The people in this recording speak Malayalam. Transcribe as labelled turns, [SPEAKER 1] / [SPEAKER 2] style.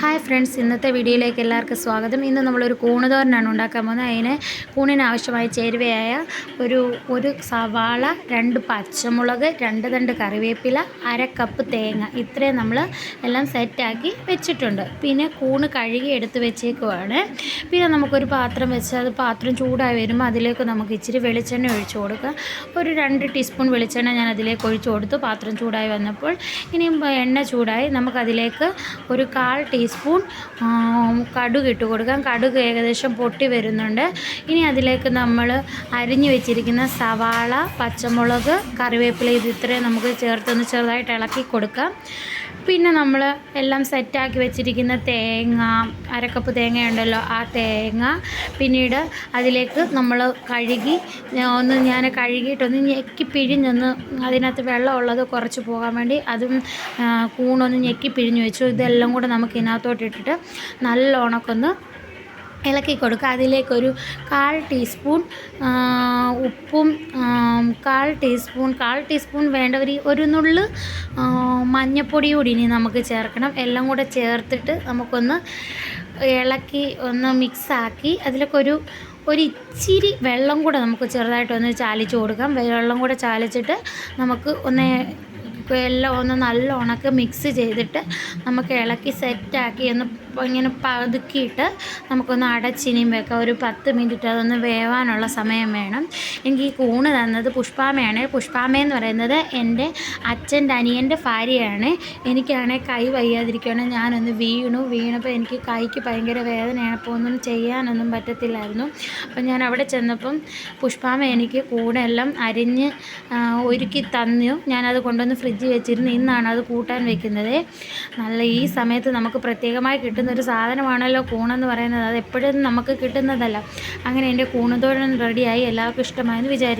[SPEAKER 1] ഹായ് ഫ്രണ്ട്സ് ഇന്നത്തെ വീഡിയോയിലേക്ക് എല്ലാവർക്കും സ്വാഗതം. ഇന്ന് നമ്മളൊരു കൂണ് തോരനാണ് ഉണ്ടാക്കാൻ പോകുന്നത്. അതിന് കൂണിന് ആവശ്യമായ ചേരുവയായ ഒരു ഒരു സവാള രണ്ട് പച്ചമുളക് രണ്ട് തണ്ട് കറിവേപ്പില അര കപ്പ് തേങ്ങ. ഇത്രയും നമ്മൾ എല്ലാം സെറ്റാക്കി വെച്ചിട്ടുണ്ട്. പിന്നെ കൂണ് കഴുകി എടുത്ത് വെച്ചേക്കുവാണ്. പിന്നെ നമുക്കൊരു പാത്രം വെച്ച് അത് പാത്രം ചൂടായി വരുമ്പോൾ അതിലേക്ക് നമുക്ക് ഇച്ചിരി വെളിച്ചെണ്ണ ഒഴിച്ചു കൊടുക്കുക ഒരു രണ്ട് ടീസ്പൂൺ വെളിച്ചെണ്ണ ഞാൻ അതിലേക്ക് ഒഴിച്ചു കൊടുത്തു. പാത്രം ചൂടായി വന്നപ്പോൾ ഇനിയും എണ്ണ ചൂടായി നമുക്കതിലേക്ക് ഒരു കാൽ ടീസ്പൂൺ കടുക് ഇട്ട് കൊടുക്കാം. കടുക് ഏകദേശം പൊട്ടി വരുന്നുണ്ട്. ഇനി അതിലേക്ക് നമ്മൾ അരിഞ്ഞു വെച്ചിരിക്കുന്ന സവാള പച്ചമുളക് കറിവേപ്പില ഇത് ഇത്രയും നമുക്ക് ചേർത്തൊന്ന് ചെറുതായിട്ട് ഇളക്കി കൊടുക്കാം. പിന്നെ നമ്മൾ എല്ലാം സെറ്റാക്കി വെച്ചിരിക്കുന്ന തേങ്ങ അരക്കപ്പ് തേങ്ങ ഉണ്ടല്ലോ ആ തേങ്ങ പിന്നീട് അതിലേക്ക് നമ്മൾ കഴുകി ഒന്ന് ഞാൻ കഴുകിയിട്ടൊന്ന് ഞെക്കി പിഴിഞ്ഞൊന്ന് അതിനകത്ത് വെള്ളമുള്ളത് കുറച്ച് പോകാൻ വേണ്ടി അതും കൂണൊന്ന് ഞെക്കി പിഴിഞ്ഞ് വെച്ചു. ഇതെല്ലാം കൂടെ നമുക്ക് ഇതിനകത്തോട്ട് ഇട്ടിട്ട് നല്ലോണക്കൊന്ന് ഇളക്കി കൊടുക്കുക. അതിലേക്കൊരു കാൽ ടീസ്പൂൺ ഉപ്പും കാൽ ടീസ്പൂൺ കാൽ ടീസ്പൂൺ വേണ്ടവർ ഒരു നുള്ള് മഞ്ഞപ്പൊടി കൂടി ഇനി നമുക്ക് ചേർക്കണം. എല്ലാം കൂടെ ചേർത്തിട്ട് നമുക്കൊന്ന് ഇളക്കി ഒന്ന് മിക്സാക്കി അതിലേക്കൊരു ഒരു ഒരു ഇച്ചിരി വെള്ളം കൂടെ നമുക്ക് ചെറുതായിട്ടൊന്ന് ചാലിച്ച് കൊടുക്കാം. വെള്ളം കൂടെ ചാലിച്ചിട്ട് നമുക്ക് ഒന്ന് എല്ലാം ഒന്ന് നല്ല ഉണക്ക് മിക്സ് ചെയ്തിട്ട് നമുക്ക് ഇളക്കി സെറ്റാക്കി ഒന്ന് ഇങ്ങനെ പതുക്കിയിട്ട് നമുക്കൊന്ന് അടച്ചിനിയും വെക്കാം. ഒരു പത്ത് മിനിറ്റ് അതൊന്ന് വേവാനുള്ള സമയം വേണം. എനിക്ക് ഈ കൂണ് തന്നത് പുഷ്പാമയാണ് പുഷ്പാമയെന്ന് പറയുന്നത് എന്റെ അച്ഛന്റെ അനിയന്റെ ഭാര്യയാണ്. എനിക്കാണെങ്കിൽ കൈ വയ്യാതിരിക്കുകയാണ് ഞാനൊന്ന് വീണു. വീണപ്പോൾ എനിക്ക് കൈക്ക് ഭയങ്കര വേദനയാണ്. അപ്പോൾ ഒന്നും ചെയ്യാനൊന്നും പറ്റത്തില്ലായിരുന്നു. അപ്പോൾ ഞാൻ അവിടെ ചെന്നപ്പം പുഷ്പാമ എനിക്ക് കൂണെല്ലാം അരിഞ്ഞ് ഒരുക്കി തന്നു. ഞാനത് കൊണ്ടുവന്ന് ഫ്രിഡ്ജിൽ വെച്ചിരുന്നു ഇന്നാണ് അത് കൂട്ടാൻ വെക്കുന്നത്. നല്ല ഈ സമയത്ത് നമുക്ക് പ്രത്യേകമായി കിട്ടുന്ന ഒരു സാധനമാണല്ലോ കൂണെന്ന് പറയുന്നത്. അത് എപ്പോഴും നമുക്ക് കിട്ടുന്നതല്ല. അങ്ങനെ എന്റെ കൂണുതോരൻ റെഡിയായി എല്ലാവർക്കും ഇഷ്ടമായെന്ന് വിചാരിക്കും